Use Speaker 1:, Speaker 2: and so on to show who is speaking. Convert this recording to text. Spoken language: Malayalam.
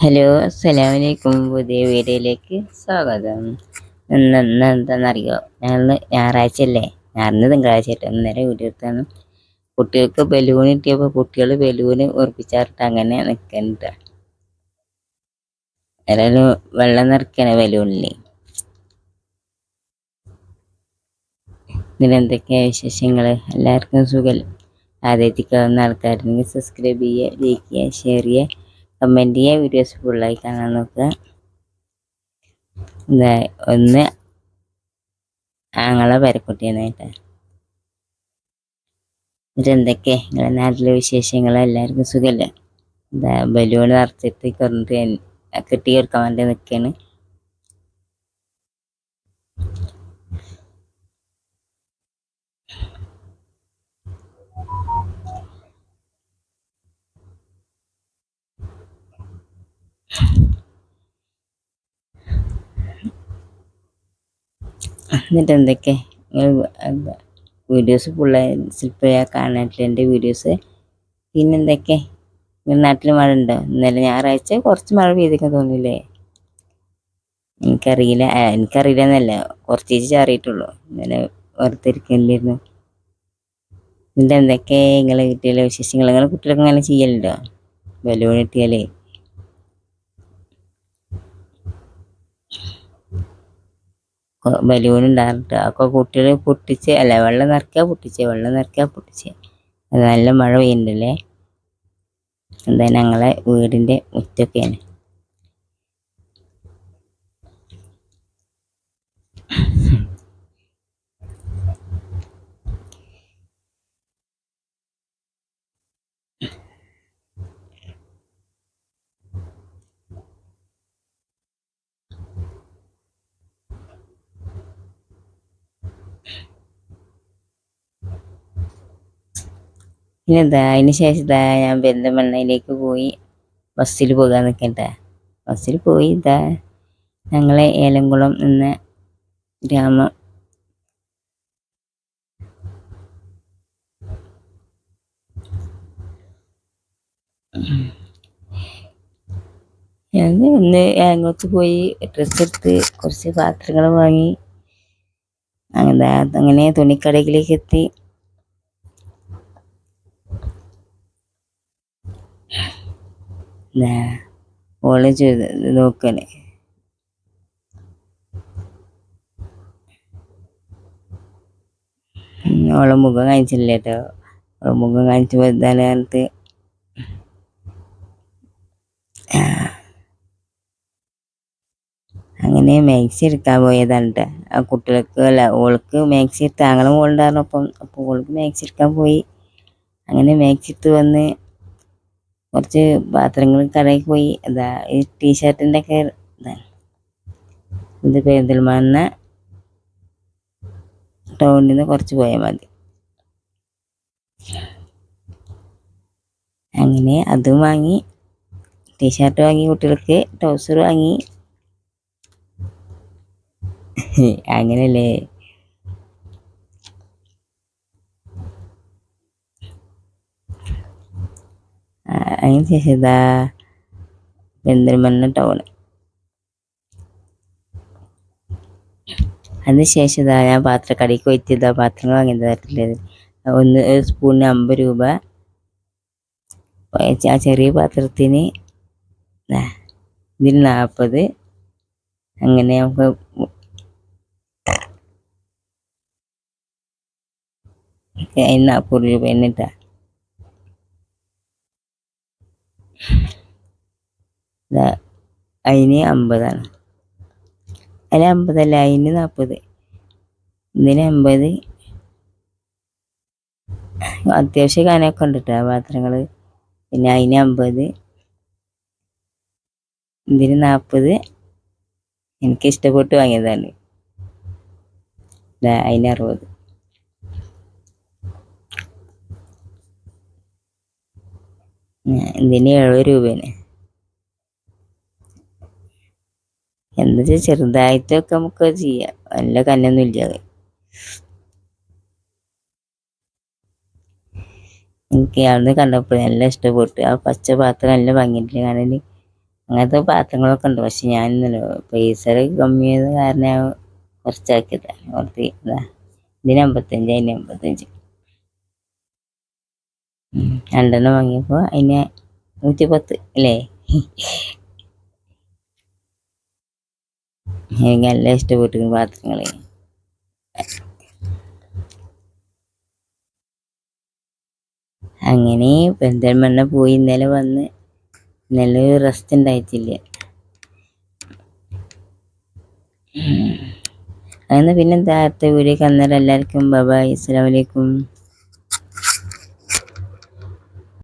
Speaker 1: ഹലോ അസ്സലാമലൈക്കും. പുതിയ വീഡിയോയിലേക്ക് സ്വാഗതം. ഇന്ന് ഇന്ന് എന്താണെന്നറിയോ ഞാൻ ഞായറാഴ്ച അല്ലേ ഞാനിന്ന് തിങ്കളാഴ്ച ആയിട്ട് ഇന്നലെ വീഡിയോ എടുത്താണ്. കുട്ടികൾക്ക് ബലൂൺ കിട്ടിയപ്പോൾ കുട്ടികൾ ബലൂൺ ഉറപ്പിച്ചാറിട്ട് അങ്ങനെ നിൽക്കണ്ട ഏതായാലും വെള്ളം നിറക്കണ ബലൂണില്ലേ ഇതിലെന്തൊക്കെയാ വിശേഷങ്ങൾ എല്ലാവർക്കും സുഖം. ആദ്യത്തേക്കാവുന്ന ആൾക്കാരുണ്ടെങ്കിൽ സബ്സ്ക്രൈബ് ചെയ്യുക ലൈക്ക് ചെയ്യുക ഷെയർ ചെയ്യുക. കമന്റ് ചെയ്യുക വീഡിയോസ് ഫുള്ളായി കാണാൻ നോക്കുക ഒന്ന് ആങ്ങളെ പേരക്കുട്ടിയാണ് കേട്ടോ. എന്നിട്ട് എന്തൊക്കെ? നിങ്ങളുടെ നാട്ടിലെ വിശേഷങ്ങൾ എല്ലാവർക്കും സുഖമല്ലേ എന്താ ബലൂൺ നിറച്ചിട്ട് കൊണ്ട് കെട്ടി കൊടുക്കാൻ വേണ്ടി നിൽക്കുകയാണ് എന്നിട്ട് എന്തൊക്കെ വീഡിയോസ് ഫുള്ള് ശില്പയാ കാണാനായിട്ട് എന്റെ വീഡിയോസ്. പിന്നെന്തൊക്കെ? നിങ്ങളുടെ നാട്ടിൽ മഴ ഉണ്ടോ? ഇന്നലെ ഞായറാഴ്ച കുറച്ച് മഴ പെയ്തിരിക്കാൻ തോന്നില്ലേ എനിക്കറിയില്ല. എനിക്കറിയില്ല എന്നല്ല കുറച്ച് ചേച്ചി ചാറിയിട്ടുള്ളൂ. ഇന്നലെ വെറുതെ എന്നിട്ട് എന്തൊക്കെ നിങ്ങളെ വീട്ടിലെ വിശേഷങ്ങൾ? നിങ്ങളെ കുട്ടികളൊക്കെ അങ്ങനെ ചെയ്യലുണ്ടോ? ബലൂൺ കിട്ടിയാലേ ബലൂൺ ഉണ്ടാകാറുണ്ട് അപ്പൊ കുട്ടികൾ പൊട്ടിച്ച് അല്ല വെള്ളം നിറക്കാ പൊട്ടിച്ച് വെള്ളം നിറയ്ക്കുക പൊട്ടിച്ച്. അത് നല്ല മഴ പെയ്യുന്നുണ്ടല്ലേ? എന്താ ഞങ്ങളെ വീടിന്റെ മുറ്റൊക്കെയാണ്. പിന്നെ എന്താ അതിന് ശേഷം ഇതാ ഞാൻ പെരിന്തമണ്ണയിലേക്ക് പോയി ബസ്സിൽ പോകാൻ നിൽക്കട്ടെ ബസ്സിൽ പോയി ഇതാ ഞങ്ങളെ ഏലംകുളം എന്ന ഗ്രാമം. ഞാൻ ഒന്ന് അങ്ങോട്ട് പോയി ഡ്രസ്സ് എടുത്ത് കുറച്ച് പാത്രങ്ങൾ വാങ്ങി. അങ്ങനെ അങ്ങനെ തുണിക്കടയിലേക്ക് എത്തി. ഓൾ ചെയ്ത് നോക്കൽ ഓളെ മുഖം കാണിച്ചില്ല കേട്ടോ ഓളെ മുഖം കാണിച്ച് പറഞ്ഞിട്ട്. അങ്ങനെ മാക്സി എടുക്കാൻ പോയതാണ് കേട്ടോ ആ കുട്ടികൾക്ക് അല്ല ഓൾക്ക് മാക്സി എടുത്ത് അങ്ങനെ മോളുണ്ടായിരുന്നു അപ്പം അപ്പോൾ ഓൾക്ക് മാക്സി എടുക്കാൻ പോയി. അങ്ങനെ മാക്സി എടുത്ത് വന്ന് കുറച്ച് പാത്രങ്ങൾ കടയിൽ പോയി. എന്താ ഈ ടീഷർട്ടിന്റെ ഒക്കെ ഇതാണ് ഇത് പെരിന്തൽമണ്ണ ടൗണിൽ നിന്ന് കുറച്ച് പോയാൽ മതി. അങ്ങനെ അതും വാങ്ങി. ടീഷർട്ട് വാങ്ങി കുട്ടികൾക്ക് ട്രൗസർ വാങ്ങി. അങ്ങനല്ലേ അതിന് ശേഷം ഇതാ പെരിന്തൽമണ്ണ ടൗൺ അതിന് ശേഷം ഇതാ ഞാൻ പാത്രക്കടയ്ക്ക് പോയിട്ട് ഇതാ പാത്രങ്ങൾ വാങ്ങിയതായിട്ടുള്ളത് ഒന്ന് ഒരു സ്പൂണിന് അമ്പത് രൂപ. ആ ചെറിയ പാത്രത്തിന് ഇതിന് നാൽപ്പത് അങ്ങനെ നമുക്ക് അതിന് നാൽപ്പത് രൂപ എന്നിട്ടാ. അതിന് അമ്പതാണ്. അതിന് അമ്പതല്ല അതിന് നാൽപ്പത് ഇതിന് അമ്പത്. അത്യാവശ്യം കാനൊക്കെ ഉണ്ട് കേട്ടോ പാത്രങ്ങൾ പിന്നെ അതിന് അമ്പത്. ഇതിന് നാൽപ്പത് എനിക്ക് ഇഷ്ടപ്പെട്ട് വാങ്ങിയതാണ്. അതിന് അറുപത്. ഇതിന് എഴുപത് രൂപയാണ്. എന്താ വെച്ചാൽ ചെറുതായിട്ടൊക്കെ നമുക്ക് ചെയ്യാം. നല്ല കന്നൊന്നും ഇല്ലാതെ എനിക്ക് അവിടുന്ന് കണ്ടപ്പോൾ നല്ല ഇഷ്ടപ്പെട്ടു. ആ പച്ച പാത്രം നല്ല ഭംഗിയില്ല കാരണം അങ്ങനത്തെ പാത്രങ്ങളൊക്കെ ഉണ്ട്. പക്ഷെ ഞാൻ പൈസ കമ്മിയായത് കാരണം ഞാൻ കുറച്ച് ഇതാ. ഇതിന് അമ്പത്തഞ്ച് അതിന് അമ്പത്തഞ്ച്. രണ്ടെണ്ണം വാങ്ങിയപ്പോൾ അതിന് നൂറ്റി പത്ത് അല്ലേ? എനിക്ക് നല്ല ഇഷ്ടപ്പെട്ടു പാത്രങ്ങൾ അങ്ങനെ പെന്തൽമണ്ണ പോയി ഇന്നലെ വന്ന് ഇന്നലെ റെസ്റ്റ് ഉണ്ടായിട്ടില്ല. അങ്ങനെ പിന്നെ അടുത്ത വീഡിയോ അന്നേരം എല്ലാവർക്കും ബബായ് അസ്സലാമലൈക്കും